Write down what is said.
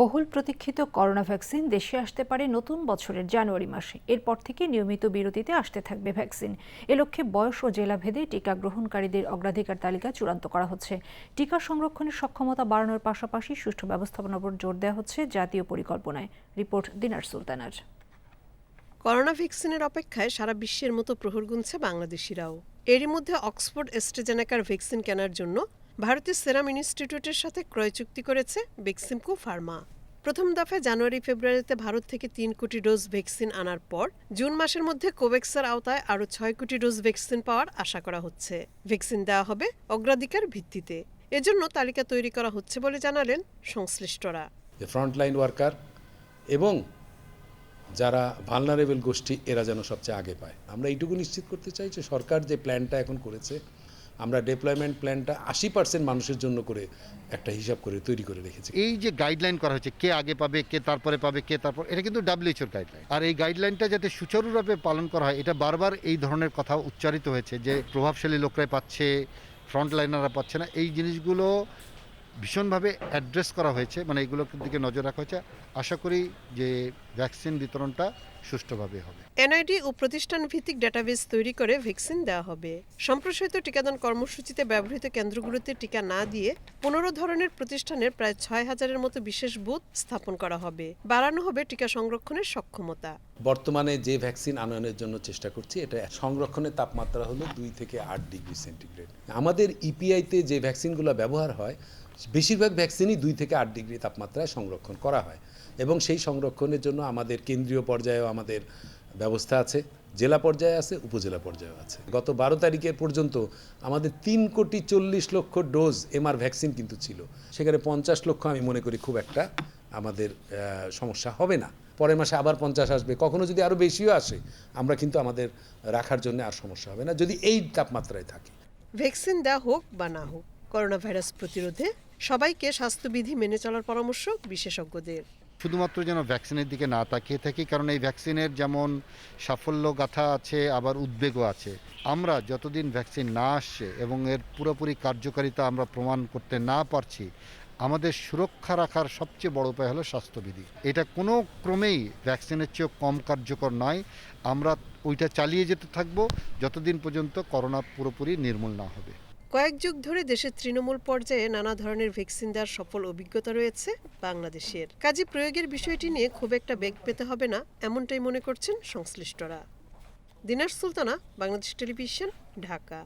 বহুল প্রতীক্ষিত corona vaccine দেশে আসতে পারে নতুন বছরের জানুয়ারি মাসে। এরপর থেকে নিয়মিত বিরতিতে আসতে থাকবে ভ্যাকসিন। এ লক্ষ্যে বয়স ও জেলাভেদে টিকা গ্রহণকারীদের অগ্রাধিকার তালিকা চূড়ান্ত করা হচ্ছে। টিকা সংরক্ষণের সক্ষমতা বাড়ানোর পাশাপাশি সুষ্ঠু ব্যবস্থাপনার উপর জোর দেওয়া হচ্ছে জাতীয় পরিকল্পনায়। রিপোর্ট দিনার সুলতানার। করোনা ভ্যাকসিনের অপেক্ষায় সারা বিশ্বের মতো প্রহর গুনছে বাংলাদেশিরাও। এরই মধ্যে অক্সফোর্ড এস্ট্রেজেনেকার ভ্যাকসিন কেনার জন্য ভারতের সেরাম ইনস্টিটিউটের সাথে ক্রয় চুক্তি করেছে বেক্সিমকো ফার্মা। প্রথম দফায় জানুয়ারি ফেব্রুয়ারিতে ভারত থেকে তিন কোটি ডোজ ভ্যাকসিন আনার পর জুন মাসের মধ্যে কোভ্যাক্সের আওতায় আরও ছয় কোটি ডোজ ভ্যাকসিন পাওয়ার আশা করা হচ্ছে। ভ্যাকসিন দেওয়া হবে অগ্রাধিকার ভিত্তিতে। এজন্য তালিকা তৈরি করা হচ্ছে বলে জানালেন সংশ্লিষ্টরা। ফ্রন্টলাইন ওয়ার্কার এবং যারা ভালনারেবল গোষ্ঠী, এরা যেন সবচেয়ে আগে পায়। আমরা এইটুকু নিশ্চিত করতে চাই যে সরকার যে প্ল্যানটা এখন করেছে আমরা ডেপ্লয়মেন্ট প্ল্যানটা আশি পার্সেন্ট মানুষের জন্য করে একটা হিসাব করে তৈরি করে রেখেছি। এই যে গাইডলাইন করা হয়েছে, কে আগে পাবে, কে তারপরে পাবে, কে তারপর, এটা কিন্তু ডাব্লিউএচওর গাইডলাইন আর এই গাইডলাইনটা যাতে সুচারুরূপে পালন করা হয়, এটা বারবার এই ধরনের কথা উচ্চারিত হয়েছে যে প্রভাবশালী লোকরাই পাচ্ছে ফ্রন্টলাইনাররা পাচ্ছে না। এই জিনিসগুলো ভীষণভাবে অ্যাড্রেস করা হয়েছে মানে এগুলোর দিকে নজর রাখা হয়েছে। আশা করি যে ভ্যাকসিন বিতরণটা সুষ্ঠুভাবে হবে। এনআইডি ও প্রতিষ্ঠান ভিত্তিক ডাটাবেস তৈরি করে ভ্যাকসিন দেওয়া হবে। সম্প্রসারিত টিকাদান কর্মসূচিতে ব্যবহৃত কেন্দ্রগুলোতে টিকা না দিয়ে পনেরো ধরনের প্রতিষ্ঠানের প্রায় ছয় হাজারের মতো বিশেষ বুথ স্থাপন করা হবে। বাড়ানো হবে টিকা সংরক্ষণের সক্ষমতা। বর্তমানে যে ভ্যাকসিন আনয়নের জন্য চেষ্টা করছি, এটা সংরক্ষণের তাপমাত্রা হলো দুই থেকে আট ডিগ্রি সেন্টিগ্রেড। আমাদের ইপিআইতে যে ভ্যাকসিনগুলো ব্যবহার হয়, বেশিরভাগ ভ্যাকসিনই দুই থেকে আট ডিগ্রি তাপমাত্রায় সংরক্ষণ করা হয়। এবং সেই সংরক্ষণের জন্য আমাদের কেন্দ্রীয় পর্যায়েও আমাদের ব্যবস্থা আছে, জেলা পর্যায়ে আছে, উপজেলা পর্যায়েও আছে। গত বারো তারিখে পর্যন্ত আমাদের তিন কোটি চল্লিশ লক্ষ ডোজ এমআর ভ্যাকসিন কিন্তু ছিল। সেখানে পঞ্চাশ লক্ষ আমি মনে করি খুব একটা আমাদের সমস্যা হবে না। পরের মাসে আবার পঞ্চাশ আসবে। কখনো যদি আরও বেশিও আসে, আমরা কিন্তু আমাদের রাখার জন্য আর সমস্যা হবে না, যদি এই তাপমাত্রায় থাকে। ভ্যাকসিন দেওয়া হোক বা না হোক করোনা ভাইরাস প্রতিরোধে সবাইকে স্বাস্থ্যবিধি মেনে চলার পরামর্শ বিশেষজ্ঞদের। শুধুমাত্র যেন ভ্যাকসিনের দিকে না তাকিয়ে থাকি, কারণ এই ভ্যাকসিনের যেমন সাফল্য গাথা আছে, আবার উদ্বেগও আছে। আমরা যতদিন ভ্যাকসিন না আসছে এবং এর পুরোপুরি কার্যকারিতা আমরা প্রমাণ করতে না পারছি, আমাদের সুরক্ষা রাখার সবচেয়ে বড় উপায় হলো স্বাস্থ্যবিধি। এটা কোনো ক্রমেই ভ্যাকসিনের চেয়েও কম কার্যকর নয়। আমরা ওইটা চালিয়ে যেতে থাকব, যতদিন পর্যন্ত করোনা পুরোপুরি নির্মূল না হবে। কয়েক যুগ ধরে দেশের তৃণমূল পর্যায়ে নানা ধরনের ভ্যাকসিন দেওয়ার সফল অভিজ্ঞতা রয়েছে বাংলাদেশের। কাজে প্রয়োগের বিষয়টি নিয়ে খুব একটা বেগ পেতে হবে না, এমনটাই মনে করছেন সংশ্লিষ্টরা। দিনার সুলতানা, বাংলাদেশ টেলিভিশন, ঢাকা।